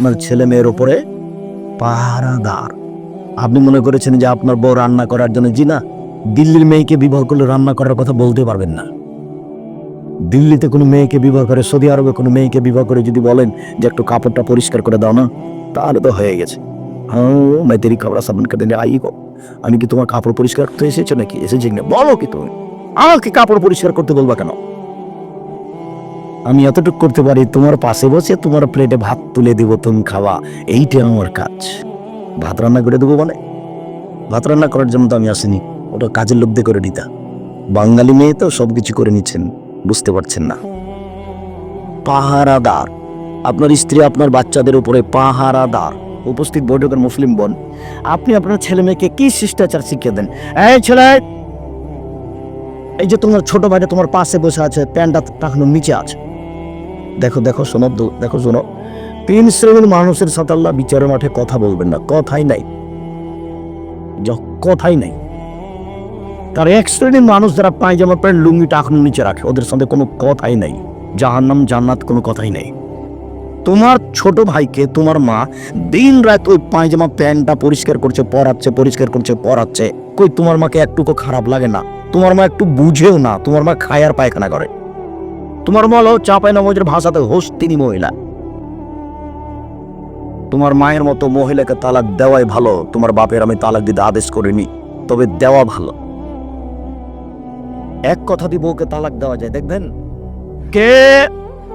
আপনার ছেলে মেয়ের উপরে পাহারাদার। আপনি মনে করেছেন যে আপনার বউ রান্না করার জন্য জিনা? দিল্লির মেয়েকে বিবাহ করলে রান্না করার কথা বলতে পারবেন না। দিল্লিতে কোনো মেয়েকে বিবাহ করে, সৌদি আরবে কোনো মেয়েকে বিবাহ করে যদি বলেন যে একটু কাপড়টা পরিষ্কার করে দাও না, তাহলে তো হয়ে গেছে। হ্যাঁ মাই তেরি কাপড়া সাবান করে দিলে আই গো। আমি কি তোমার কাপড় পরিষ্কার করতে এসেছ নাকি? এসেছি না বলো কি তুমি। আমাকে কাপড় পরিষ্কার করতে বলবা কেন? আমি এতটুকু করতে পারি, তোমার পাশে বসে তোমার প্লেটে ভাত তুলে দেবো, তুমি খাওয়া এইটা আমার কাজ। ভাত রান্না করে দেবো মানে ভাত রান্না করার জন্য তো আমি আসিনি। ওটা কাজের লোক করে নিতা বাঙালি মেয়ে তো সব কিছু করে নিচ্ছেন, বুঝতে পারছেন না। পাহারাদার। আপনার স্ত্রী আপনার বাচ্চাদের উপরে পাহারাদার। উপস্থিত বৈঠকের মুসলিম বোন, আপনি আপনার ছেলে মেয়েকে কি শিষ্টাচার শিখিয়ে দেন? এই ছেলে! এই যে তোমার ছোট ভাইটা তোমার পাশে বসে আছে, প্যান্টটা টাকানো নিচে আছে। দেখো দেখো, শোনো দেখো, শোনো। তিন শ্রেণির মানুষের সাথে আল্লাহ বিচারের মাঠে কথা বলবেন না, কথাই নাই। কথাই নাই। তার এক শ্রেণির মানুষ যারা পায়জামা প্যান্ট, লুঙ্গি টাকানো নিচে রাখে, ওদের সাথে কোনো কথাই নাই। জাহান্নাম, জান্নাত কোনো কথাই নেই। তোমার ছোট ভাইকে, তোমার মা দিন রাত ওই পায়জামা প্যান্টটা পরিষ্কার করছে, পরাচ্ছে, পরিষ্কার করছে, পরাচ্ছে। কই, তোমার মাকে একটুকু খারাপ লাগে না। তোমার মা একটু বুঝেও না, তোমার মা খায় আর পায়খানা করে। তোমার মা হলো চাপাই নমজের ভাষাতে হোস তিনি মহিলা। তোমার মায়ের মতো মহিলাকে তালাক দেওয়াই ভালো, তোমার বাপের আমি তালাক দিতে আদেশ করিনি, তবে দেওয়া ভালো। এক কথা দিয়ে বউকে তালাক দেওয়া যায়, দেখবেন? কে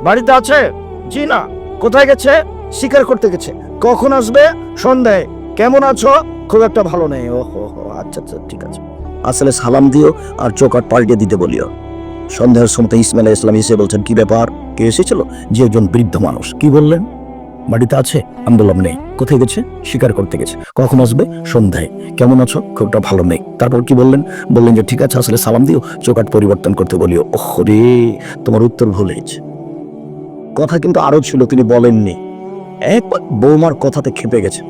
বাড়িতে আছে? জি না। কোথায় গেছে? শিকার করতে গেছে। কখন আসবে? সন্ধ্যায়। কেমন আছো? খুব একটা ভালো নেই। ও হো আচ্ছা আচ্ছা ঠিক আছে। আসলে সালাম দিও আর চৌকাট পাল্টে দিতে বলিও। সন্ধ্যার সময় ইসমাইল ইসলাম এসে বলছেন, কি ব্যাপার? কে এসেছিল? যে একজন বৃদ্ধ মানুষ। কি বললেন? বাড়িতে আছে আমি বললাম নেই। কোথায় গেছে? শিকার করতে গেছে। কখন আসবে? সন্ধ্যায়। কেমন আছো? খুবটা ভালো নেই। তারপর কি বললেন? বললেন যে, ঠিক আছে, আসলে সালাম দিও চৌকাট পরিবর্তন করতে বলিও। ওহ রে তোমার উত্তর ভুল হয়েছে। কথা কিন্তু আরও ছিল, তিনি বলেননি। এক বৌমার কথাতে খেপে গেছে।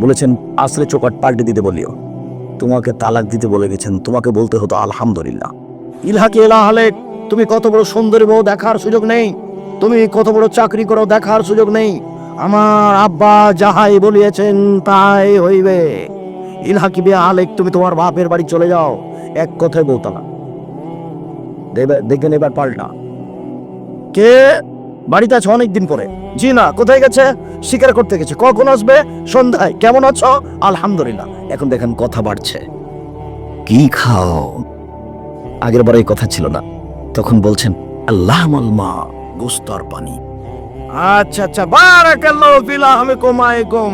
বলেছেন আসলে চৌকাট পাল্টে দিতে বলিও। তোমাকে তালাক দিতে বলে গেছেন। তোমাকে বলতে হতো, আলহামদুলিল্লাহ। ইলহাকি এলা হলে তুমি কত বড় সুন্দরী বউ দেখার সুযোগ নেই। তুমি কত বড় চাকরি করো দেখার সুযোগ নেই। আমার আব্বা যাহাই বলিয়েছেন, তাই হইবে। ইলহাকি বে আলেক তুমি তোমার বাপের বাড়ি চলে যাও। এক কথায় বলতালা দেখবেন এবার পাল্টা। কে? বাড়িতে আছে অনেকদিন পরে। জি না, কোথায় গেছে? শিকার করতে গেছে। কখন আসবে? সন্ধ্যায়। কেমন আছো? আলহামদুলিল্লাহ। এখন দেখেন কথা বাড়ছে। কি খাও? আগের বার কথা ছিল না। তখন বলছেন, আল্লাহ মা গোস্ত আর পানি। আচ্ছা আচ্ছা বারাকাল্লাহু ফিলাহমিকুম আলাইকুম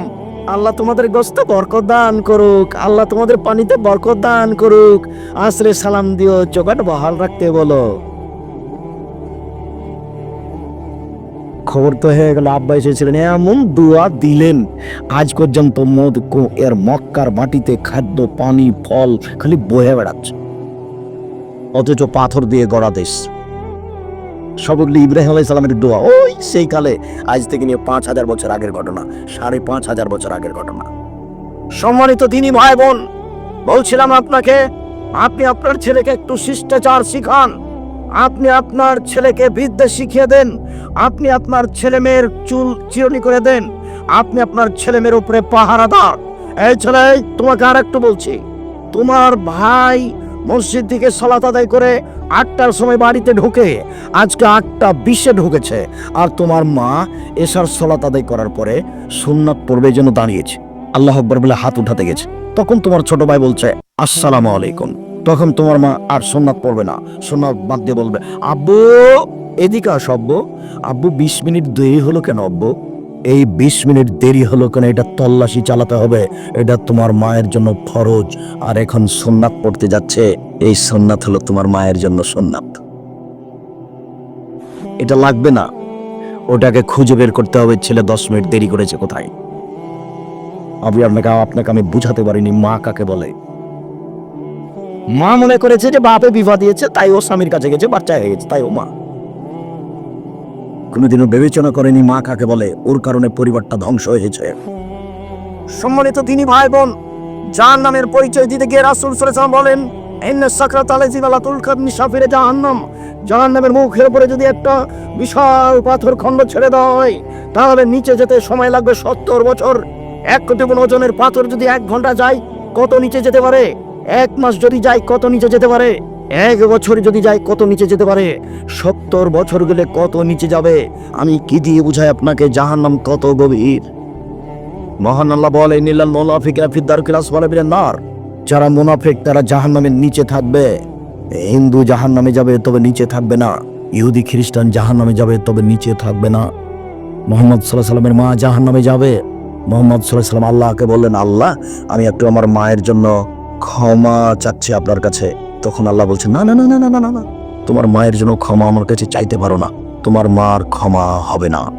আল্লাহ তোমাদের গোস্ত বরকত দান করুক, আল্লাহ তোমাদের পানিতে বরকত দান করুক। আসরে সালাম দিও, জোগাড় বহাল রাখতে বলো। খবর তো হয়ে গেল, আব্বা এসেছিলেন, এমন দোয়া দিলেন। আজ পর্যন্ত মদ এর মক্কার মাটিতে খাদ্য, পানি, ফল খালি বয়ে বেড়াচ্ছে। অথচ পাথর দিয়ে গড়া দেশ। সবগুলি ইব্রাহিম আলাই সালামের দোয়া, ওই সেই কালে আজ থেকে নিয়ে পাঁচ হাজার বছর আগের ঘটনা, সাড়ে পাঁচ হাজার বছর আগের ঘটনা। সম্মানিত তিনি ভাই বোন, বলছিলাম আপনাকে, আপনি আপনার ছেলেকে একটু শিষ্টাচার শিখান। আপনি আপনার ছেলেকে বিদ্যা শিখিয়ে দেন, আপনি আপনার ছেলে মেয়ের চুল চিরনি করে দেন, আপনি আপনার ছেলে মেয়ের উপরে পাহারাদার। এই ছেলে, তোমাকে আর একটু বলছি, তোমার ভাই মসজিদ থেকে সলাত আদায় করে আটটার সময় বাড়িতে ঢুকে আজকে আটটা বিশে ঢুকেছে। আর তোমার মা এসার সলাত আদায় করার পরে সুন্নাত পড়বে যেন দাঁড়িয়েছে। আল্লাহ আকবর বলে হাত উঠাতে গেছে। তখন তোমার ছোট ভাই বলছে, আসসালামু আলাইকুম। তখন তোমার মা আর সোননাথ পড়বে না। সোননাথ বাদ দিয়ে বলবে, আব্বু, এদিকে আস আব্বু। আব্বু বিশ মিনিট দেরি হলো কেন আব্বু? এই বিশ মিনিট দেরি হলো কেন? এটা তল্লাশি চালাতে হবে। এটা তোমার মায়ের জন্য ফরজ। আর এখন সোননাথ পড়তে যাচ্ছে। এই সোননাথ হলো তোমার মায়ের জন্য সোননাথ। এটা লাগবে না। ওটাকে খুঁজে বের করতে হবে। ছেলে দশ মিনিট দেরি করেছে কোথায়? আমি আপনাকে আপনাকে আমি বুঝাতে পারিনি। মা কাকে বলে? মা মনে করেছে যে বাপে বিবাহ দিয়েছে, তাই ও স্বামীর কাছে গেছে, বাচ্চা হয়ে গেছে, তাই ও মা। কোনোদিনও বিবেচনা করেনি মা কাকে বলে। ওর কারণে পরিবারটা ধ্বংস হয়েছে। সম্মানিত তিনি ভাই বোন যার নামের পরিচয় দিতে গিয়ে রাসুল ওয়াসাল্লাম বলেন জাহান নামের মুখের উপরে যদি একটা বিশাল পাথর খণ্ড ছেড়ে দেওয়া হয় তাহলে নিচে যেতে সময় লাগবে সত্তর বছর। এক কোটি ওজনের পাথর যদি এক ঘণ্টা যায়, কত নিচে যেতে পারে? এক মাস যদি যায়, কত নিচে যেতে পারে? এক বছর যদি যায় কত নিচে যেতে পারে? সত্তর বছর গেলে কত নিচে যাবে? আমি কি দিয়ে বুঝাই আপনাকে? জাহান্নাম কত গভীর। মহান আল্লাহ বলে নিলাল মোনাফিকরা ফিদ্দার ক্লাস বলে নার। যারা মুনাফিক, তারা জাহান্নামের নিচে থাকবে। হিন্দু জাহান্নামে যাবে, তবে নিচে থাকবে না। ইহুদি, খ্রিস্টান জাহান্নামে যাবে, তবে নিচে থাকবে না। মোহাম্মদ সাল্লাহ সাল্লামের মা জাহান্নামে যাবে। মোহাম্মদ সাল্লাহ সাল্লাম আল্লাহকে বললেন, আল্লাহ, আমি একটু আমার মায়ের জন্য ক্ষমা চাচ্ছি আপনার কাছে। তখন আল্লাহ বলছেন, না না না না না না না না। তোমার মায়ের জন্য ক্ষমা আমার কাছে চাইতে পারো না। তোমার মার ক্ষমা হবে না।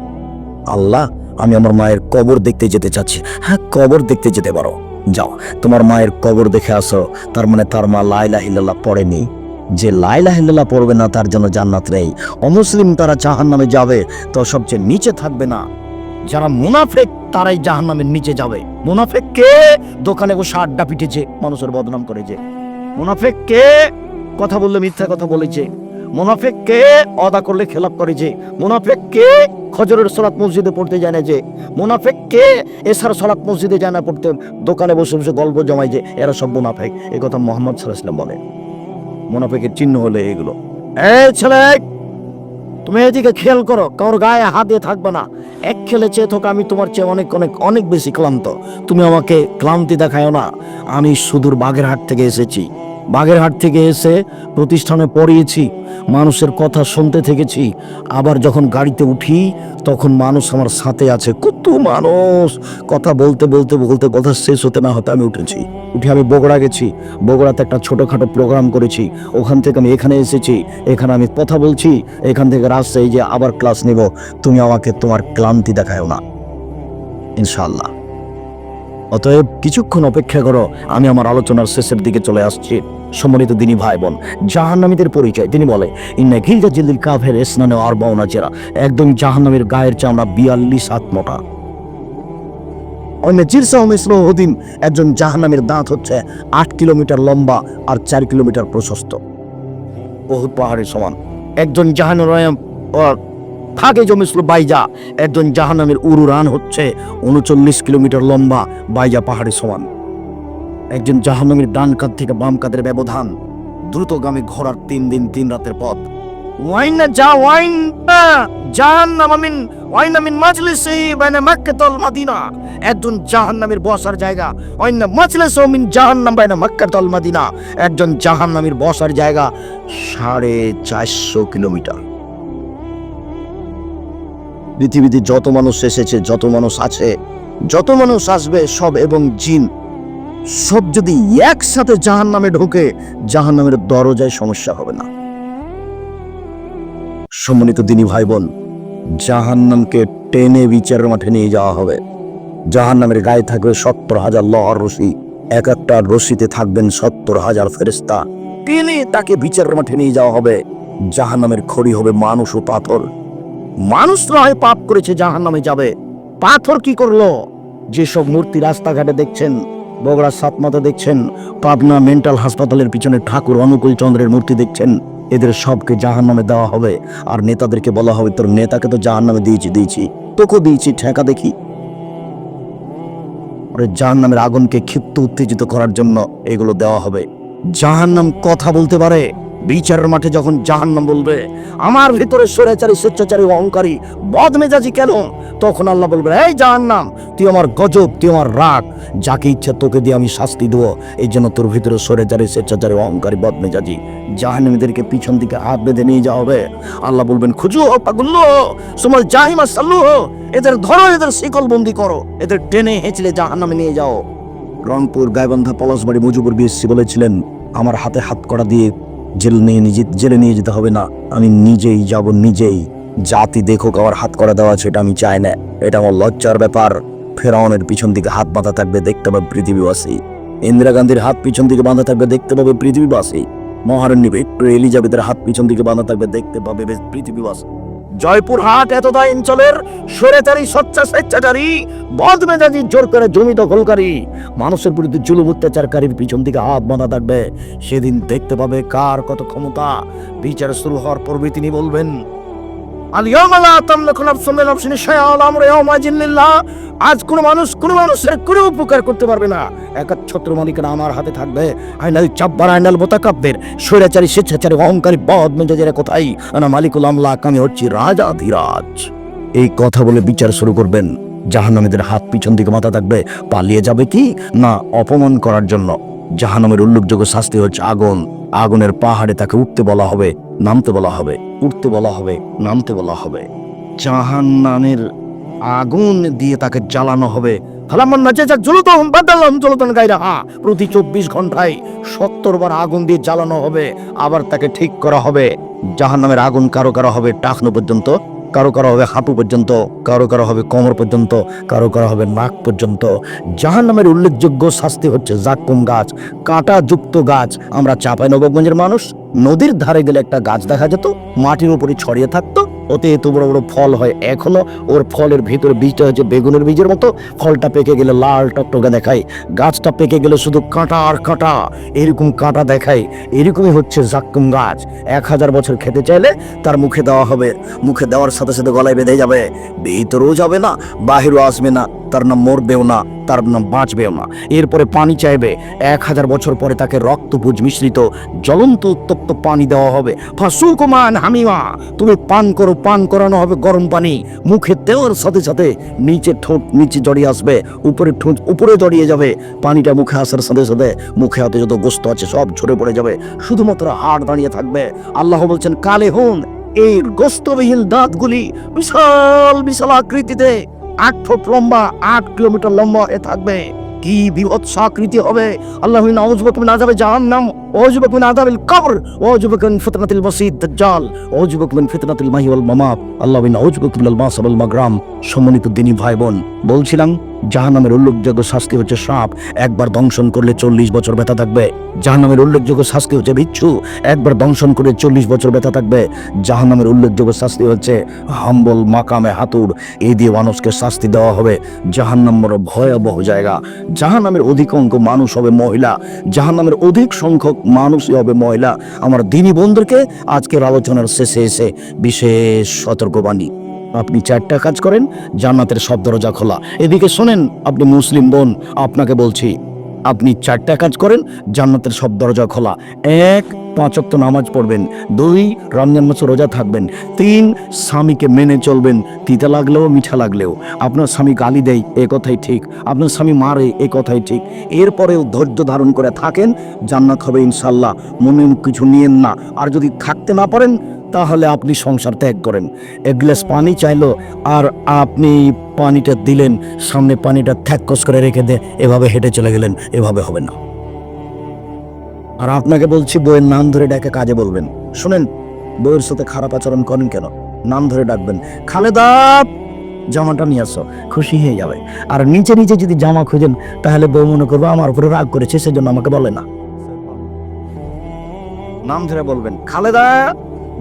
আল্লাহ, আমি আমার মায়ের কবর দেখতে যেতে চাচ্ছি। হ্যাঁ কবর দেখতে যেতে পারো। যাও, তোমার মায়ের কবর দেখে আসো। তার মানে তার মা লাইলা হিল্লাল্লাহ পড়েনি। যে লাইলা হিল্লাল্লাহ পড়বে না, তার জন্য জান্নাত নেই। অমুসলিম তারা জাহান নামে যাবে, তো সবচেয়ে নিচে থাকবে না। যারা মুনাফেক, তারাই জাহান নামের নিচে যাবে। মুনাফেক কে দোকানে বসে আড্ডা পিটেছে, মানুষের বদনাম করেছে। মুনাফেক কে? কথা বললে মিথ্যা কথা বলেছে মুনাফেক কে? অদা করলে খেলাপ করেছে মুনাফেক কে? খজরের সলাৎ মসজিদে পড়তে যায় না যে। মুনাফেক কে? এসার সলাৎ মসজিদে যায় না পড়তে। দোকানে বসে বসে গল্প জমায় যে। এরা সব মুনাফেক। এ কথা মোহাম্মদ সাল্লাহাম বলে। মুনাফেকের চিহ্ন হলো এগুলো। এই ছেলে, তুমি এদিকে খেয়াল করো। কারোর গায়ে হাত দিয়ে থাকবে না। এক খেলে চেয়ে থাকো, আমি তোমার চেয়ে অনেক অনেক অনেক বেশি ক্লান্ত। তুমি আমাকে ক্লান্তি দেখায় না। আমি সুদূর বাগেরহাট থেকে এসেছি। বাগেরহাট থেকে এসে প্রতিষ্ঠানে পড়িয়েছি, মানুষের কথা শুনতে থেকেছি। আবার যখন গাড়িতে উঠি, তখন মানুষ আমার সাথে আছে। কত মানুষ! কথা বলতে বলতে বলতে কথা শেষ হতে না হতে আমি উঠেছি। উঠে আমি বগড়া গেছি। বগড়াতে একটা ছোটোখাটো প্রোগ্রাম করেছি। ওখান থেকে আমি এখানে এসেছি। এখানে আমি কথা বলছি। এখান থেকে রাস্তায় যে আবার ক্লাস নেব। তুমি আমাকে তোমার ক্লান্তি দেখায়ও না। ইনশাল্লাহ অতএব কিছুক্ষণ অপেক্ষা করো, আমি আমার আলোচনার শেষের দিকে চলে আসছি। সম্মানিত দিনী ভাই বোন জাহান্নামীদের পরিচয়। তিনি বলে, ইন্না গিলজা জিল্লিল কাফের স্নানে আর বাউনা জেরা। একদম জাহান্নামীর গায়ের চামড়া বিয়াল্লিশ হাত মোটা। অন্য জিরসাহ মিশ্র হদিম একজন জাহান্নামীর দাঁত হচ্ছে আট কিলোমিটার লম্বা আর চার কিলোমিটার প্রশস্ত। বহুত পাহাড়ের সমান। একজন জাহান জাহানুরায়ম থাকে জমিসল বাইজা। একজন জাহান্নামের উরুরান হচ্ছে উনচল্লিশ কিলোমিটার লম্বা বাইজা পাহাড়ের সমান একজন জাহান্নামের ডান কাঁধ থেকে বাম কাঁধের ব্যবধান দ্রুতগামী ঘোরার তিন দিন, তিন রাতের পথ। ওয়াইন না যা, ওয়াইন জাহান্নাম আমিন, ওয়াইন আমিন মাজলিসি বাইনা মাক্কাতুল মাদিনা। একজন জাহান্নামের বসার জায়গা, ওয়াইন মাজলিস মিন জাহান্নাম বাইনা মাক্কাতুল মাদিনা। একজন জাহান্নামের বসার জায়গা সাড়ে চারশো কিলোমিটার। পৃথিবীতে যত মানুষ এসেছে, যত মানুষ আছে, যত মানুষ আসবে, সব এবং জিন, সব যদি একসাথে জাহান নামে ঢোকে জাহান নামের দরজায় সমস্যা হবে না। সম্মানিত দিনী ভাই বোন জাহান নামকে টেনে বিচারের মাঠে নিয়ে যাওয়া হবে। জাহান নামের গায়ে থাকবে সত্তর হাজার লহর রশি, এক একটা রশিতে থাকবেন সত্তর হাজার ফেরেস্তা টেনে তাকে বিচারের মাঠে নিয়ে যাওয়া হবে। জাহান নামের খড়ি হবে মানুষ ও পাথর। মানুষ নয়, পাপ করেছে জাহান নামে যাবে। পাথর কি করল? যেসব মূর্তি রাস্তাঘাটে দেখছেন, বগুড়া সাতমাতা দেখছেন, পাবনা মেন্টাল হাসপাতালের পিছনে ঠাকুর অনুকূল চন্দ্রের মূর্তি দেখছেন, এদের সবকে জাহান নামে দেওয়া হবে। আর নেতাদেরকে বলা হবে, তোর নেতাকে তো জাহান নামে দিয়েছি দিয়েছি। তোকে দিয়েছি, ঠেকা দেখি। জাহান নামের আগুনকে ক্ষিপ্ত, উত্তেজিত করার জন্য এগুলো দেওয়া হবে। জাহান্নাম কথা বলতে পারে বিচারের মাঠে যখন জাহান্নাম বলবে, আমার ভিতরে স্বৈরাচারী, স্বেচ্ছাচারী, অহংকারী, বদমেজাজি কেন? তখন আল্লাহ বলবে এই জাহান্নাম, তুই আমার গজব, তুই আমার রাগ, যাকে ইচ্ছা তোকে দিয়ে আমি শাস্তি দেবো। এই জন্য তোর ভিতরে স্বৈরাচারী, স্বেচ্ছাচারী, অহংকারী, বদমেজাজি জাহান্নামীদেরকে পিছন দিকে হাত বেঁধে নিয়ে যাওয়া হবে। আল্লাহ বলবেন, খুঁজু হো পাগুল্ল সুমাল জাহিমা সাল্লু, এদের ধরো, এদের শিকল বন্দি করো, এদের টেনে হেঁচলে জাহান্নামে নিয়ে যাও। রংপুর, গাইবান্ধা, পলাশবাড়ি মুজিবুর বিএসসি বলেছিলেন, আমার হাতে হাত করা দিয়ে জেল নিয়ে নিজে জেলে নিয়ে যেতে হবে না। আমি নিজেই যাব, নিজেই। জাতি দেখো আমার হাত করা দেওয়া আছে, এটা আমি চাই না। এটা আমার লজ্জার ব্যাপার। ফেরাউনের পিছন দিকে হাত বাঁধা থাকবে, দেখতে পাবে পৃথিবীবাসী। ইন্দিরা গান্ধীর হাত পিছন দিকে বাঁধা থাকবে, দেখতে পাবে পৃথিবীবাসী। মহারানী ভিক্টোরিয়া এলিজাবেথের হাত পিছন দিকে বাঁধা থাকবে, দেখতে পাবে পৃথিবীবাসী। জয়পুরহাট এতদা অঞ্চলের সরেচারি সচ্চা স্বেচ্ছাচারী, বদমেজাজি জোর করে জমি দখলকারী মানুষের বিরুদ্ধে জুলুম, অত্যাচারকারীর পিছন দিকে হাত বাঁধা থাকবে। সেদিন দেখতে পাবে কার কত ক্ষমতা। বিচার শুরু হওয়ার পূর্বে তিনি বলবেন আলা তামলাকু নাফসুম মিন নাফসিন শাইআন আমরু ইয়াওমা জিল্লিল্লাহ আজ কোন মানুষ কোন মানুষের কোনো উপকার করতে পারবে না। একাচ্ছত্র মালিকানা আমার হাতে থাকবে। আইনাল চাব্বার, আইনাল মোতাকাব্বের, স্বৈরাচারী, স্বেচ্ছাচারী, অহংকারী, বদ মেজাজের কোথায়? আনা মালিকুল আমলাক, আমি হচ্ছি রাজা ধীরাজ। এই কথা বলে বিচার শুরু করবেন। জাহান্নামীদের হাত পিছন দিকে মাথা থাকবে। পালিয়ে যাবে কি? না, অপমান করার জন্য। জাহান্নামের উল্লেখযোগ্য শাস্তি হচ্ছে আগুন। আগুনের পাহাড়ে তাকে উঠতে বলা হবে। নামতে বলা হবে, উঠতে বলা হবে, নামতে বলা হবে। জাহান্নামের আগুন দিয়ে তাকে জ্বালানো হবে। প্রতি চব্বিশ ঘন্টায় সত্তর বার আগুন দিয়ে জ্বালানো হবে, আবার তাকে ঠিক করা হবে। জাহান্নামের আগুন কারও কারও হবে, টাকনো পর্যন্ত। কারও কারও হবে হাঁটু পর্যন্ত, কারও কারও হবে কোমর পর্যন্ত, কারও কারও হবে নাক পর্যন্ত। জাহান নামের উল্লেখযোগ্য শাস্তি হচ্ছে জাকুম গাছ? কাটা যুক্ত গাছ। আমরা চাপাই নবাবগঞ্জের মানুষ, নদীর ধারে গেলে একটা গাছ দেখা যেত, মাটির উপরে ছড়িয়ে থাকতো ওতে এত বড় বড় ফল হয়। এখনও ওর ফলের ভিতরে বীজটা হচ্ছে বেগুনের বীজের মতো। ফলটা পেকে গেলে লাল টকটকে দেখায়। গাছটা পেকে গেলে শুধু কাঁটা আর কাঁটা। এরকম কাঁটা দেখায়। এরকমই হচ্ছে জাক্কুম গাছ। এক হাজার বছর খেতে চাইলে তার মুখে দেওয়া হবে। মুখে দেওয়ার সাথে সাথে গলায় বেঁধে যাবে। ভিতরেও যাবে না, বাহিরও আসবে না। তার নাম মরবেও না, তার নাম বাঁচবেও না। এরপরে পানি চাইবে। এক হাজার বছর পরে তাকে রক্তপুজ মিশ্রিত, জ্বলন্ত উত্তপ্ত পানি দেওয়া হবে। ফাসুকুমান হামিমা, তুমি পান করো পান করানো হবে গরম পানি। মুখে দেওয়ার সাথে সাথে নিচে ঠোঁট নিচে জড়িয়ে আসবে, উপরে ঠোঁট উপরে জড়িয়ে যাবে। পানিটা মুখে আসার সাথে সাথে মুখে হাতে যত গোস্ত আছে সব ঝরে পড়ে যাবে। শুধুমাত্র হাড় দাঁড়িয়ে থাকবে। আল্লাহ বলছেন, কালে হুন, এই গোস্তবিহীন দাঁতগুলি বিশাল বিশাল আকৃতিতে আট ফুট লম্বা, আট কিলোমিটার লম্বা এ থাকবে। কি বিভৎস আকৃতি হবে? আল্লাহ নাউজুবাক মিন আযাবে জাহান্নাম ওয়াজুবাক মিন আযাবিল কবর ওয়াজুবাক মিন ফিতনাতিল মাসিদ দাজ্জাল ওয়াজুবাক মিন ফিতনাতিল মাহি ওয়াল মামাত। আল্লাহ নাউজুবাক মিনাল মাসাব ওয়াল মাগরাম। সম্মানিত দিনী ভাই বোন বলছিলাম জাহান্নামের উল্লেখযোগ্য শাস্তি হচ্ছে সাপ। একবার দংশন করলে চল্লিশ বছর ব্যথা থাকবে। জাহান্নামের উল্লেখযোগ্য শাস্তি হচ্ছে বিচ্ছু। একবার দংশন করে চল্লিশ বছর ব্যথা থাকবে। জাহান্নামের উল্লেখযোগ্য শাস্তি হচ্ছে হাম্বল মাকামে হাতুর। এই দিয়ে মানুষকে শাস্তি দেওয়া হবে। জাহান্নাম বড় ভয়াবহ জায়গা। জাহান্নামের অধিকাংশ মানুষ হবে মহিলা। জাহান্নামের অধিক সংখ্যক মানুষই হবে মহিলা। আমার দিনী বন্ধুকে আজকের আলোচনার শেষে এসে বিশেষ সতর্কবাণী। আপনি চারটা কাজ করেন, জান্নাতের সব দরজা খোলা। এদিকে শোনেন, আপনি মুসলিম বোন, আপনাকে বলছি, আপনি চারটা কাজ করেন, জান্নাতের সব দরজা খোলা। এক, পাঁচ ওয়াক্ত নামাজ পড়বেন। দুই, রমজান মাসে রোজা থাকবেন। তিন, স্বামীকে মেনে চলবেন, তিতা লাগলেও মিঠা লাগলেও। আপনার স্বামী গালি দেয়, এ কথাই ঠিক। আপনার স্বামী মারে, এ কথাই ঠিক। এরপরেও ধৈর্য ধারণ করে থাকেন, জান্নাত হবে ইনশাল্লাহ মনে কিছু নিয়েন না। আর যদি থাকতে না পারেন তাহলে আপনি সংসার ত্যাগ করেন। এক গ্লাস পানি চাইলো আর আপনি পানিটা দিলেন, সামনে পানিটা থ্যাককস করে রেখে দে এভাবে হেঁটে চলে গেলেন, এভাবে হবে না। আর আপনাকে বলছি বইয়ের নাম ধরে ডেকে কাজে বলবেন। শুনেন বইয়ের সাথে খারাপ আচরণ করেন কেন? নাম ধরে ডাকবেন, খালেদা, জামাটা নিয়ে আসো, খুশি হয়ে যাবে। আর নিচে নিচে যদি জামা খুঁজেন, তাহলে বউ মনে করব আমার উপরে রাগ করেছে, সেজন্য আমাকে বলে না। নাম ধরে বলবেন, খালেদা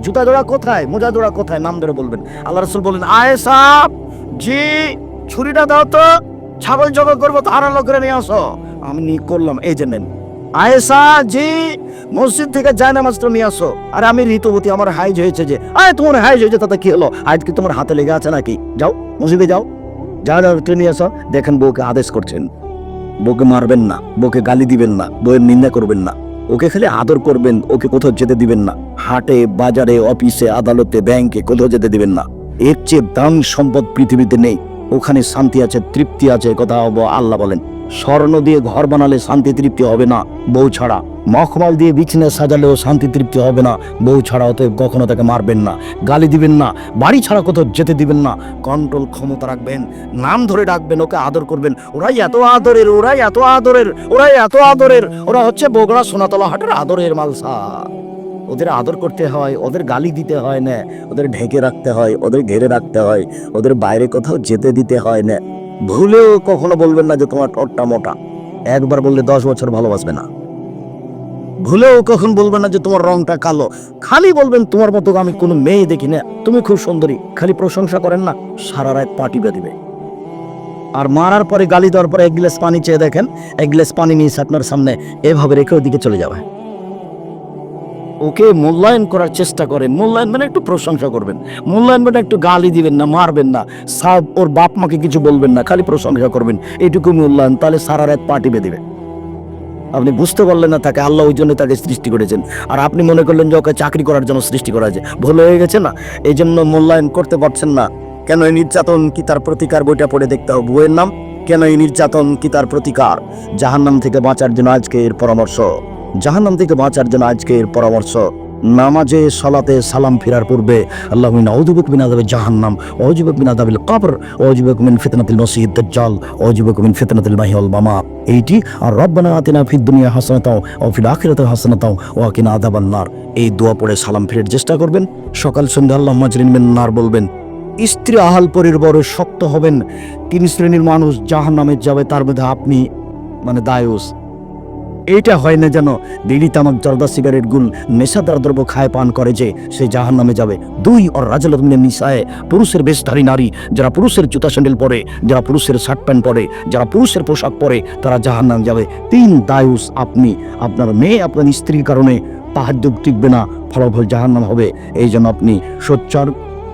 জুতা জোড়া কোথায়? মোজা জোড়া কোথায়? নাম ধরে বলবেন। আল্লাহ রসুল বললেন, আয় জি, ছুরিটা দাও তো, ছাগল জগৎ করব তো আড়ালো করে নিয়ে আসো। আমি করলাম, এই যে নেন। আয়েসা জি, মসজিদ থেকে যায় নামাজটা নিয়ে আসো। আর আমি ঋতুবতী, আমার হাইজ হয়েছে যে, আয়, তোমার হাইজ হয়েছে, তাতে কি হলো? হাইজ কি তোমার হাতে লেগে আছে নাকি? যাও, মসজিদে যাও। যা যাও নিয়ে আসো, দেখেন বউকে আদেশ করছেন। বউকে মারবেন না, বউকে গালি দিবেন না, বউয়ের নিন্দা করবেন না। ওকে খালি আদর করবেন, ওকে কোথাও যেতে দিবেন না। হাটে, বাজারে, অফিসে, আদালতে, ব্যাংকে কোথাও যেতে দিবেন না। এর চেয়ে দাম সম্পদ পৃথিবীতে নেই। ওখানে শান্তি আছে, তৃপ্তি আছে, কথা আল্লাহ বলেন। স্বর্ণ দিয়ে ঘর বানালে শান্তি, তৃপ্তি হবে না, বউ ছাড়া। মখমাল দিয়ে বিছনে সাজালেও শান্তি তৃপ্তি হবে না। বউ ছাড়া অতএব কখনো তাকে মারবেন না, গালি দিবেন না, বাড়ি ছাড়া কোথাও যেতে দিবেন না। কন্ট্রোল ক্ষমতা রাখবেন, নাম ধরে ডাকবেন, ওকে আদর করবেন। ওরাই এত আদরের, ওরাই এত আদরের, ওরাই এত আদরের। ওরা হচ্ছে বগুড়া সোনাতলা হাটের আদরের মালসা। ওদের আদর করতে হয়, ওদের গালি দিতে হয় না, ওদের ঢেকে রাখতে হয়, ওদের ঘেরে রাখতে হয়, ওদের বাইরে কোথাও যেতে দিতে হয় না। ভুলেও কখনো বলবেন না যে তোমার টটটা মোটা। একবার বললে দশ বছর ভালোবাসবে না। ভুলেও কখন বলবেন না যে তোমার রংটা কালো? খালি বলবেন, তোমার মতো আমি কোনো মেয়ে দেখি না। তুমি খুব সুন্দরী। খালি প্রশংসা করেন না, সারা রাত পাটি দিবে। আর মারার পরে, গালি দেওয়ার পরে এক গ্লাস পানি চেয়ে দেখেন, এক গ্লাস পানি নিয়ে আপনার সামনে এভাবে রেখে ওদিকে চলে যাবে। ওকে মূল্যায়ন করার চেষ্টা করেন। মূল্যায়ন মানে একটু প্রশংসা করবেন। মূল্যায়ন মানে একটু গালি দিবেন না, মারবেন না। সাব ওর বাপ মাকে কিছু বলবেন না, খালি প্রশংসা করবেন। এইটুকু মূল্যায়ন, তাহলে সারা রাত পার্টি বেঁধে আপনি বুঝতে পারলেন না তাকে, আল্লাহ ওই জন্য তাকে সৃষ্টি করেছেন। আর আপনি মনে করলেন যে ওকে চাকরি করার জন্য সৃষ্টি করা হয়েছে। ভুল হয়ে গেছে না? এই জন্য মূল্যায়ন করতে পারছেন না। কেন এই নির্যাতন কি তার প্রতিকার? বইটা পড়ে দেখতে হবে। বইয়ের নাম, কেন এই নির্যাতন কি তার প্রতিকার? জাহান্নাম থেকে বাঁচার জন্য আজকে এর পরামর্শ। জাহান্নাম থেকে বাঁচার জন্য আজকে এর পরামর্শ। নামাজে, সালাতে সালাম ফেরার পূর্বে আল্লাহ মিন অজুবক মিন আদাবে জাহান্নাম অজুবক মিন আদাবিল কবর অজুবক মিন ফিতনাতিল মসিদ দাজ্জাল অজুবক মিন ফিতনাতিল মাহিউল মামা। এইটি আর রব্বানা আতিনা ফিদ দুনিয়া হাসানাতাও ও ফিল আখিরাতে হাসানাতাও ও কিনা আদাবান নার। এই দোয়া পড়ে সালাম ফেরার চেষ্টা করবেন। সকাল সন্ধ্যা আল্লাহ মাজরিন মিন নার বলবেন, স্ত্রী আহাল পরির বড় শক্ত হবেন। তিন শ্রেণির মানুষ জাহান্নামে যাবে, তার মধ্যে আপনি মানে দায়ুস। এইটা হয় না যেন বিড়ি তামাক জর্দা সিগারেট গুল নেশাদার দ্রব্য খায় পান করে যে সে জাহান নামে যাবে। দুই ওর রাজালমিনে মিশায় পুরুষের বেশধারী নারী, যারা পুরুষের জুতা স্যান্ডেল পরে, যারা পুরুষের শার্ট প্যান্ট পরে, যারা পুরুষের পোশাক পরে, তারা জাহান নাম যাবে। তিন দায়ুস আপনি, আপনার মেয়ে আপনার স্ত্রীর কারণে তাহাজ্য টিকবে না, ফলাফল জাহান নাম হবে। এই জন্য আপনি সোচ্চার,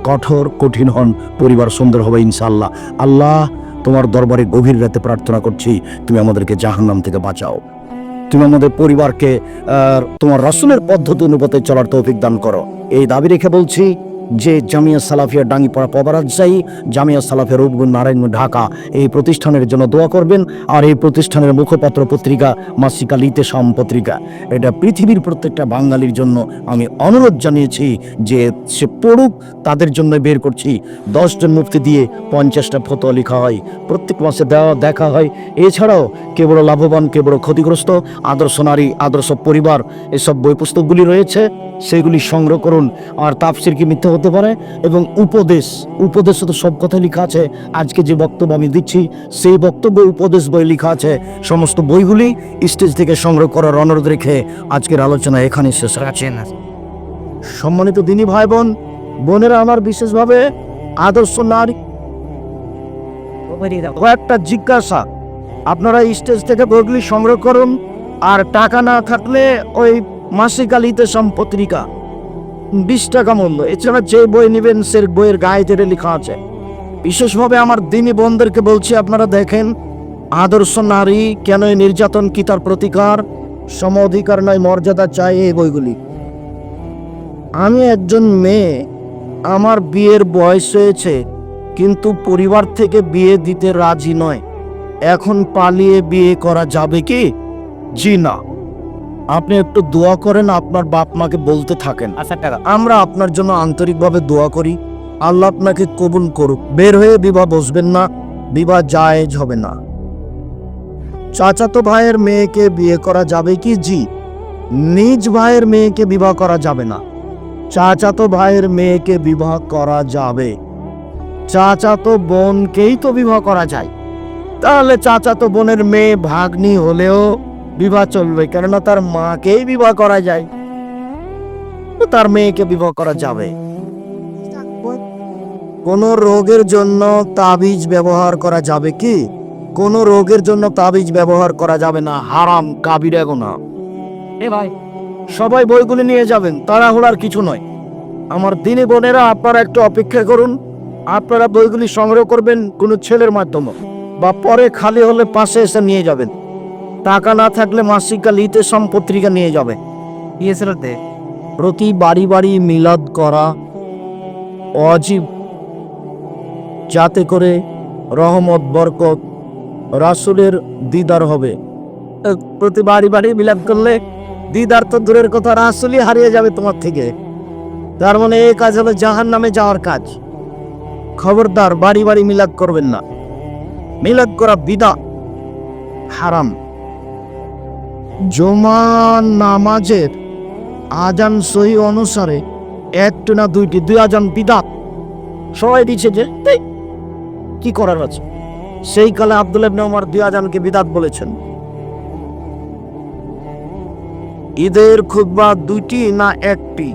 কঠোর, কঠিন হন, পরিবার সুন্দর হবে ইনশাল্লাহ আল্লাহ, তোমার দরবারে গভীর রাতে প্রার্থনা করছি, তুমি আমাদেরকে জাহান্নাম থেকে বাঁচাও। তুমি আমাদের পরিবারকে তোমার রাসুলের পদ্ধতি অনুপাতে চলার তৌফিক দান করো। এই দাবি রেখে বলছি যে জামিয়া সালাফিয়া ডাঙ্গিপাড়া পবারাজ্জাই জামিয়া সালাফিয়া রূপগুণ নারায়ণগঞ্জ, ঢাকা, এই প্রতিষ্ঠানের জন্য দোয়া করবেন। আর এই প্রতিষ্ঠানের মুখপাত্র পত্রিকা মাসিকা লিতে সাম পত্রিকা। এটা পৃথিবীর প্রত্যেকটা বাঙালির জন্য আমি অনুরোধ জানিয়েছি যে সে পড়ুক, তাদের জন্য বের করছি। দশজন মুক্তি দিয়ে পঞ্চাশটা ফতোয়া লেখা হয়। প্রত্যেক মাসে দেওয়া, দেখা হয়। এছাড়াও কে বড় লাভবান, কে বড় ক্ষতিগ্রস্ত, আদর্শ নারী, আদর্শ পরিবার, এসব বই পুস্তকগুলি রয়েছে। সেগুলি সংগ্রহ করুন। আর তাফসির কি মিথ্যা হতে পারে এবং উপদেশ, উপদেশে তো সব কথা লেখা আছে। আজকে যে বক্তব্য আমি দিচ্ছি, সেই বক্তব্য উপদেশ বই লেখা আছে। সমস্ত বইগুলি স্টেজ থেকে সংগ্রহ করার অনুরোধ রেখে আজকের আলোচনা এখানে শেষ রাখছেন সম্মানিত দিনী ভাই বোন বোনেরা আমার বিশেষভাবে আদর্শ নারী। কয়েকটা জিজ্ঞাসা। আপনারা স্টেজ থেকে বইগুলি সংগ্রহ করুন। আর টাকা না থাকলে ওই মাসিক আলিতে সম পত্রিকা বিশ টাকা মূল্য। এছাড়া যে বই নেবেন, সে বইয়ের গায়ে তেরে লেখা আছে। বিশেষভাবে আমার দিনী বোনদেরকে বলছি, আপনারা দেখেন, আদর্শ নারী কেন নির্যাতন কি তার প্রতিকার? সম অধিকার নয়, মর্যাদা চাই এই বইগুলি। আমি একজন মেয়ে, আমার বিয়ের বয়স হয়েছে, কিন্তু পরিবার থেকে বিয়ে দিতে রাজি নয়। এখন পালিয়ে বিয়ে করা যাবে কি? জি না। আপনি একটু দোয়া করেন আপনার বাপ মাকে বলতে থাকেন। আচ্ছা টাকা। আমরা আপনার জন্য আন্তরিকভাবে দোয়া করি। আল্লাহ আপনাকে কবুল করুক। বের হয়ে বিবাহ বসবেন না বিবাহ জায়েজ হবে না। চাচাতো ভাইয়ের মেয়েকে বিয়ে করা যাবে কি? জি। নিজ ভাইয়ের মেয়েকে বিবাহ করা যাবে না। চাচাতো ভাইয়ের মেয়েকে বিবাহ করা যাবে। চাচাতো বোনকেই তো বিবাহ করা যায়। তাহলে চাচাতো বোনের মেয়ে ভাগ্নি হলেও বিবাহ চলবে, কেননা তার মাকেই বিবাহ করা যায়। তো তার মেয়েকে বিবাহ করা যাবে। কোন রোগের জন্য তাবিজ ব্যবহার করা যাবে কি? কোন রোগের জন্য তাবিজ ব্যবহার করা যাবে না, হারাম, কাবিরা গোনা এ ভাই, সবাই বইগুলি নিয়ে যাবেন, তাড়াহুড়ার কিছু নয়। আমার দিনে বোনেরা, আপনারা একটু অপেক্ষা করুন। আপনারা বইগুলি সংগ্রহ করবেন কোনো ছেলের মাধ্যমে, বা পরে খালি হলে পাশে এসে নিয়ে যাবেন। টাকা না থাকলে মাসিকা লিতে সম পত্রিকা নিয়ে যাবে। দে প্রতি বাড়ি বাড়ি মিলাদ করা অজীব, যাতে করে রহমত, বরকত রাসুলের দিদার হবে। প্রতি বাড়ি বাড়ি মিলাদ করলে দিদার তো দূরের কথা, রাসুলই হারিয়ে যাবে তোমার থেকে। তার মানে এই কাজ হলো জাহান নামে যাওয়ার কাজ। খবরদার বাড়ি বাড়ি মিলাদ করবেন না। মিলাদ করা বিদা, হারাম। জমা নামাজের আজান সহি অনুসারে একটু না দুইটি, দুই আজান বিদাত। সবাই দিচ্ছে যে কি করার আছে? সেই কালে আব্দুল ওমর দুই আজানকে বিদাত বলেছেন। ঈদের খুতবা দুইটি না একটি?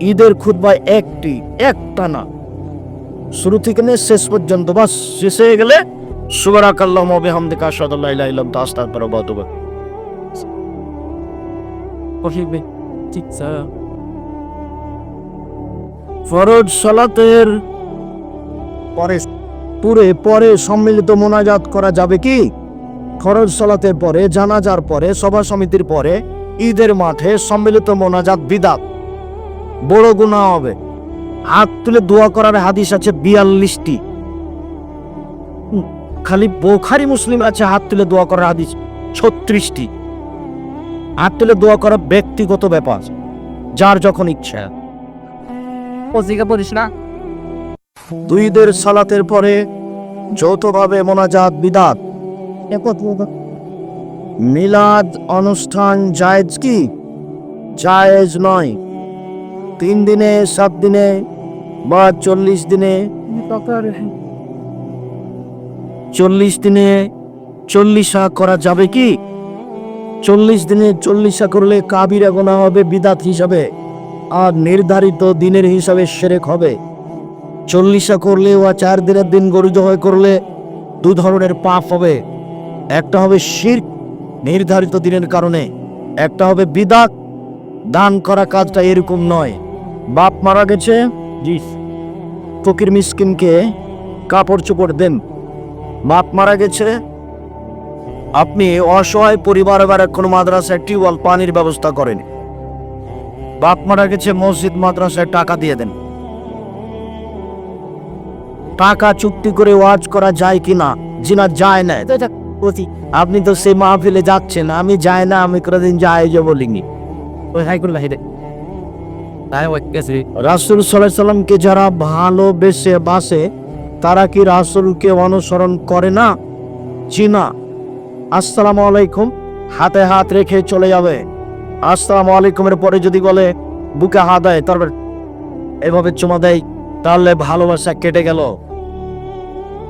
ঈদের খুতবা একটি, একটা না। শুরু থেকে নিয়ে শেষ পর্যন্ত বাস, শেষ হয়ে গেলে সুবারাকাল্লাহ বিহামদিকা আশহাদুল্লাহ ইলাহা ইল্লাল্লাহ আস্তাগফিরুকা ওয়া কফিবে ঠিক ফরজ সালাতের পরে পুরে পরে সম্মিলিত মোনাজাত করা যাবে কি? ফরজ সালাতের পরে, জানাজার পরে, সভা সমিতির পরে, ঈদের মাঠে সম্মিলিত মোনাজাত বিদাত। বড় গুণা হবে। হাত তুলে দোয়া করার হাদিস আছে বিয়াল্লিশটি। খালি বোখারি মুসলিম আছে, হাত তুলে দোয়া করার হাদিস ছত্রিশটি। হাত তুলে দোয়া করা ব্যক্তিগত ব্যাপার যার যখন ইচ্ছা। পত্রিকা পড়িস না। দুইদের সালাতের পরে যৌথভাবে মোনাজাত বিদাত। মিলাদ অনুষ্ঠান জায়েজ কি? জায়েজ নয়। তিন দিনে সাত দিনে বা চল্লিশ দিনে। চল্লিশ দিনে চল্লিশা করা যাবে কি? চল্লিশ দিনে চল্লিশা করলে কাবিরা গোনা হবে, বিদাত হিসাবে। আর নির্ধারিত দিনের হিসাবে সেরেক হবে। চল্লিশা করলে বা চার দিনের দিন গরিত হয়ে করলে দু ধরনের পাপ হবে। একটা হবে শির নির্ধারিত দিনের কারণে। একটা হবে বিদাত, দান করা কাজটা এরকম নয়। বাপ মারা গেছে, জি, ফকির মিসকিনকে কাপড় চোপড় দেন। বাপ মারা গেছে আপনি অসহায় পরিবার এবার কোনো মাদ্রাসায় টিউবওয়েল পানির ব্যবস্থা করেন। বাপ মারা গেছে মসজিদ মাদ্রাসায় টাকা দিয়ে দেন। টাকা চুক্তি করে ওয়াজ করা যায় কিনা জিনা যায় না। আপনি তো সে মাহফিলে যাচ্ছেন আমি যাই না আমি কোনোদিন যাই যে বলিনি। রাসুল সাল্লামকে যারা ভালোবেসে বাসে তারা কি রাসুলকে অনুসরণ করে না জি না আসসালামু আলাইকুম। হাতে হাত রেখে চলে যাবে। আসসালামু আলাইকুমের পরে যদি বলে বুকে হাত দেয় তারপর এভাবে চুমা দেয় তাহলে ভালোবাসা কেটে গেল।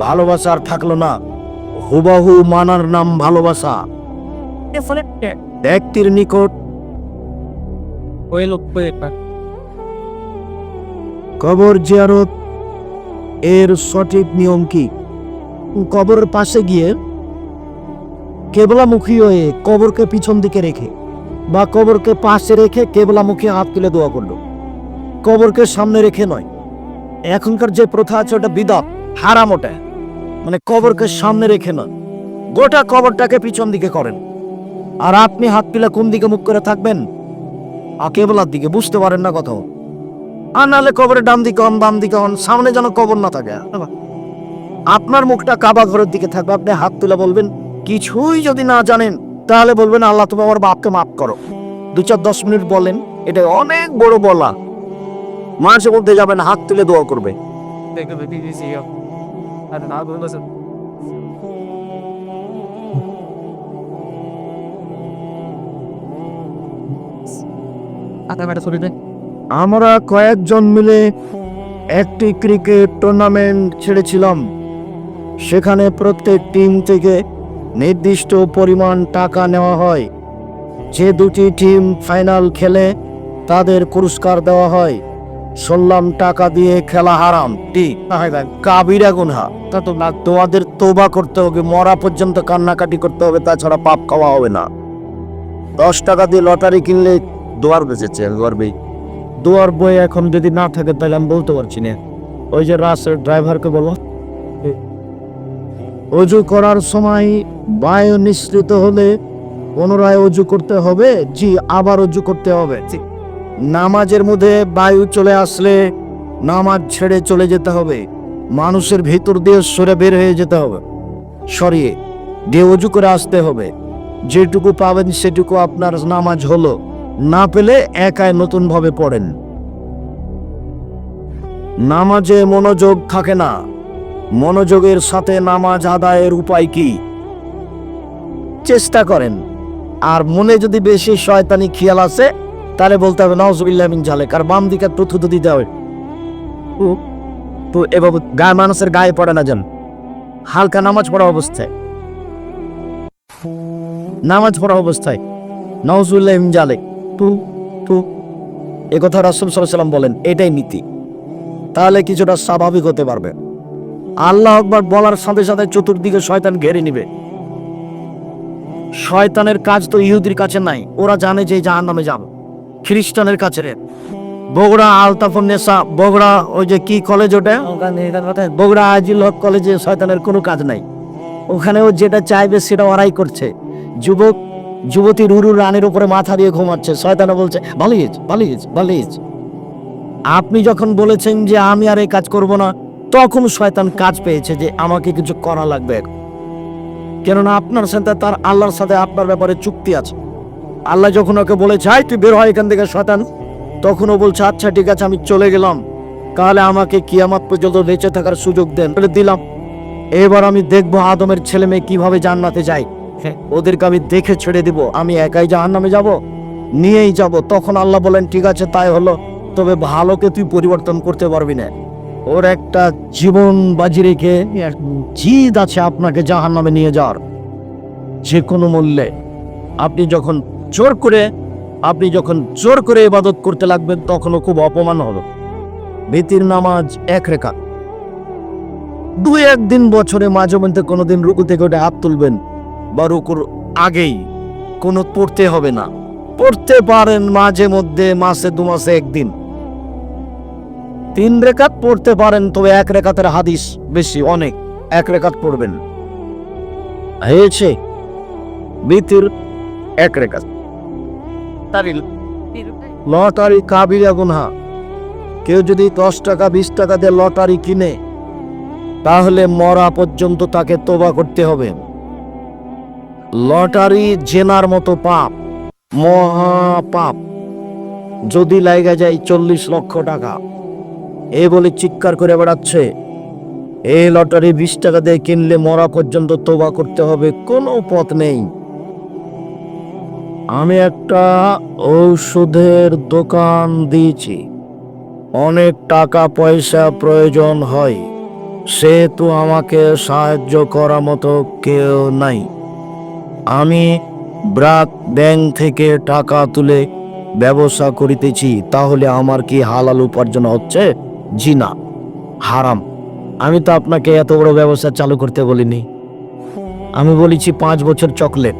ভালোবাসা আর থাকল না। হুবাহু মানার নাম ভালোবাসা। ব্যক্তির নিকট কবর জিয়ারত এর সঠিক নিয়ম কি? কবরের পাশে গিয়ে কেবলামুখী হয়ে কবরকে পিছন দিকে রেখে বা কবরকে পাশে রেখে কেবলামুখী হাত তুলে দোয়া করল। কবরকে সামনে রেখে নয়, এখনকার যে প্রথা আছে ওটা বিদাত হারাম ওটা। মানে কবরকে সামনে রেখে নয়, গোটা কবরটাকে পিছন দিকে করেন। আর আপনি হাত তুলে কোন দিকে মুখ করে থাকবেন? আর কেবলার দিকে, বুঝতে পারেন না কথা আর নাহলে কবরের ডান দিকে হন, বাম দিকে হন, সামনে যেন কবর না থাকে। আপনার মুখটা কাবা ঘরের দিকে থাকবে, আপনি হাত তুলে বলবেন কিছুই যদি না জানেন তাহলে বলবেন আল্লাহ তুমি আমার বাপকে মাফ করো। দু চার দশ মিনিট বলেন এটা অনেক বড় বলা। মাঝে মধ্যে যাবেন হাত তুলে দোয়া করবে। সরিয়ে আমরা কয়েকজন মিলে একটি ক্রিকেট টুর্নামেন্ট ছেড়েছিলাম। সেখানে প্রত্যেক টিম থেকে নির্দিষ্ট পরিমাণ টাকা নেওয়া হয়। যে দুটি টিম ফাইনাল খেলে তাদের পুরস্কার দেওয়া হয়। শুনলাম টাকা দিয়ে খেলা হারাম। কাবিরা গুনহা। তা তো না, তোমাদের তোবা করতে হবে, মরা পর্যন্ত কান্নাকাটি করতে হবে, তাছাড়া পাপ খাওয়া হবে না। দশ টাকা দিয়ে লটারি কিনলে দোয়ার বেঁচেছে গর্বেই দোয়ার বই এখন যদি না থাকে, তাহলে আমি বলতে পারছি না। ওই যে রাসের ড্রাইভারকে বলো অজু করার সময় বায়ু নিঃসৃত হলে পুনরায় অজু করতে হবে জি আবার অজু করতে হবে। নামাজের মধ্যে বায়ু চলে আসলে নামাজ ছেড়ে চলে যেতে হবে। মানুষের ভিতর দিয়ে সরে বের হয়ে যেতে হবে। সরিয়ে দিয়ে অজু করে আসতে হবে। যেটুকু পাবেন সেটুকু আপনার নামাজ হলো। না পেলে একাই নতুন ভাবে পড়েন। নামাজে মনোযোগ থাকে না। মনোযোগের সাথে নামাজ আদায়ের উপায় কি? চেষ্টা করেন। আর মনে যদি বেশি শয়তানি খেয়াল আছে, তাহলে বলতে হবে নজবিল্লাহ মিন জালেক আর বাম দিকে একটু থুতু দিতে হবে। তো এভাবে গায়ে মানুষের গায়ে পড়ে না যেন। হালকা নামাজ পড়া অবস্থায়। নামাজ পড়া অবস্থায়। নজবুল্লাহ মিন জালেক টু টু এ কথা রাসুল সাল্লাম বলেন, এটাই নীতি। তাহলে কিছুটা স্বাভাবিক হতে পারবে। আল্লাহ আকবার বলার সাথে সাথে চতুর্দিকে শয়তান ঘেরে নিবে। শয়তানের কাজ তো ইহুদির কাছে নাই, ওরা জানে যে জাহান নামে যাবে। খ্রিস্টানের কাছে রে। বগুড়া আলতাফুন নেশা বগুড়া ওই যে কি কলেজ ওটা? বগুড়া আজিল হক কলেজে শয়তানের কোনো কাজ নাই। ওখানেও যেটা চাইবে সেটা ওরাই করছে। যুবক, যুবতী রুরু রানের উপরে মাথা দিয়ে ঘুমাচ্ছে। শয়তানা বলছে বালিজ বালিজ বালিজ আপনি যখন বলেছেন যে আমি আর এই কাজ করব না তখন শয়তান কাজ পেয়েছে যে আমাকে কিছু করা লাগবে। কেননা আপনার সাথে তার আল্লাহর সাথে আপনার ব্যাপারে চুক্তি আছে। আল্লাহ যখন ওকে বলেছে হাই তুই বের হয় এখান থেকে, শয়তান। তখন ও বলছে আচ্ছা ঠিক আছে, আমি চলে গেলাম। তাহলে আমাকে কিয়ামাত পর্যন্ত বেঁচে থাকার সুযোগ দেন। দিলাম। এবার আমি দেখব আদমের ছেলে মেয়ে কীভাবে জান্নাতে যায়। ওদেরকে আমি দেখে ছেড়ে দিব। আমি একাই জাহান নামে যাব, নিয়েই যাব। তখন আল্লাহ বলেন, ঠিক আছে, তাই হলো। তবে ভালোকে তুই পরিবর্তন করতে পারবি না। ওর একটা জীবন বাজি রেখে জিদ আছে আপনাকে জাহান নামে নিয়ে যাওয়ার। যে কোনো মূল্যে। আপনি যখন জোর করে, আপনি যখন জোর করে ইবাদত করতে লাগবেন, তখনও খুব অপমান হবে। ভীতির নামাজ এক রেখা দুই একদিন বছরে মাঝে মধ্যে কোনোদিন রুকু থেকে ওটা হাত তুলবেন। বা রুকুর আগেই কোনো পড়তে হবে না। পড়তে পারেন মাঝে মধ্যে, মাসে দু মাসে একদিন। তিন রেখাত পড়তে পারেন তবে এক রেখাতের হাদিস বেশি অনেক। এক রেখাত পড়বেন। হয়েছে। বিতির এক রেখাত। লটারি কাবিরা গুনহা। কেউ যদি দশ টাকা বিশ টাকা দিয়ে লটারি কিনে তাহলে মরা পর্যন্ত তাকে তোবা করতে হবে। লটারি জেনার মতো পাপ মহা পাপ। যদি লাইগা যায় চল্লিশ লক্ষ টাকা। এ বলে চিৎকার করে বেড়াচ্ছে। এই লটারি বিশ টাকা দিয়ে কিনলে মরা পর্যন্ত তোবা করতে হবে, কোনো পথ নেই। আমি একটা ঔষধের দোকান দিয়েছি। অনেক টাকা পয়সা প্রয়োজন হয়। সেহেতু আমাকে সাহায্য করার মতো কেউ নাই। আমি ব্রাক ব্যাংক থেকে টাকা তুলে ব্যবসা করিতেছি, তাহলে আমার কি হালাল উপার্জন হচ্ছে? জি না হারাম। আমি তো আপনাকে এত বড় ব্যবসা চালু করতে বলিনি। আমি বলেছি পাঁচ বছর চকলেট,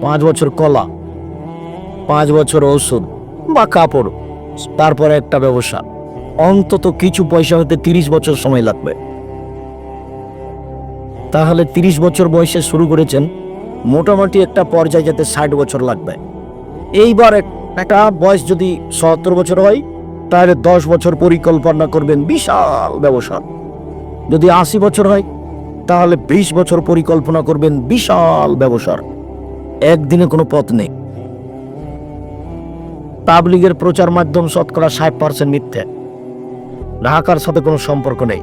পাঁচ বছর কলা, পাঁচ বছর ওষুধ বা কাপড়, তারপরে একটা ব্যবসা। অন্তত কিছু পয়সা হতে তিরিশ বছর সময় লাগবে। তাহলে তিরিশ বছর বয়সে শুরু করেছেন, মোটামুটি একটা পর্যায়ে যেতে ষাট বছর লাগবে। এইবার একটা বয়স যদি সত্তর বছর হয় তাহলে দশ বছর পরিকল্পনা করবেন বিশাল ব্যবসা। যদি আশি বছর হয়, তাহলে বিশ বছর পরিকল্পনা করবেন বিশাল ব্যবসার। একদিনে কোনো পথ নেই। তাবলিগের প্রচার মাধ্যম শতকরা ষাট পার্সেন্ট মিথ্যে। ঢাকার সাথে কোনো সম্পর্ক নেই।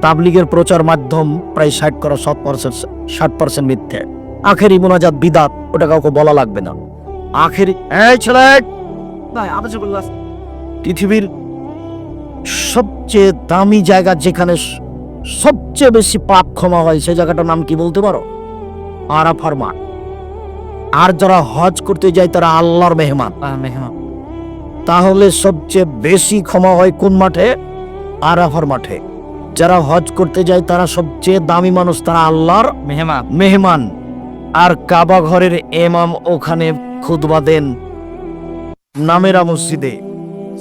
তাবলিগের প্রচার মাধ্যম প্রায় ষাট করা শত পার্সেন্ট ষাট পার্সেন্ট মিথ্যে। আখেরি মোনাজাত বিদাত, ওটা কাউকে বলা লাগবে না। আখেরি এই ছেলে! পৃথিবীর সবচেয়ে দামি জায়গা যেখানে সবচেয়ে বেশি পাপ ক্ষমা হয় সেই জায়গাটার নাম কি বলতে পারো? আরাফার মাঠ আর যারা হজ করতে যায় তারা আল্লাহর মেহমান। মেহমান। তাহলে সবচেয়ে বেশি ক্ষমা হয় কোন মাঠে? আরাফার মাঠে। যারা হজ করতে যায় তারা সবচেয়ে দামি মানুষ তারা আল্লাহর মেহমান। মেহমান। আর কাবা ঘরের এমাম ওখানে খুতবা দেন। নামেরা মসজিদে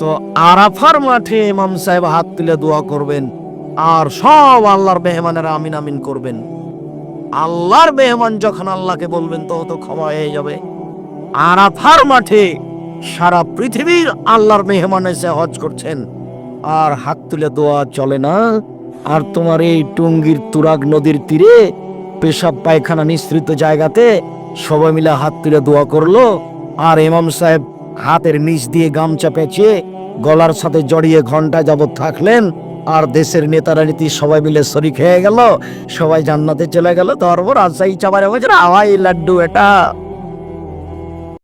তো আরাফার মাঠে ইমাম সাহেব হাত তুলে দোয়া করবেন আর সব আল্লাহর মেহমানেরা আমিন আমিন করবেন। আল্লাহর মেহমান যখন আল্লাহকে বলবেন, তো তো ক্ষমা হয়ে যাবে। আরাফার মাঠে সারা পৃথিবীর আল্লাহর মেহমান এসে হজ করছেন, আর হাত তুলে দোয়া চলে না। আর তোমার এই টুঙ্গির তুরাগ নদীর তীরে পেশাব পায়খানা নিঃসৃত জায়গাতে সবাই মিলে হাত তুলে দোয়া করল, আর ইমাম সাহেব হাতের নিচ দিয়ে গামছা পেঁচিয়ে গলার সাথে জড়িয়ে ঘণ্টা যাবৎ থাকলেন, আর দেশের নেতারা নীতি সবাই মিলে শরিক হয়ে গেল, সবাই জান্নাতে চলে গেল। তারপর রাজশাহী চাবার বলছে আওয়াই লাড্ডু এটা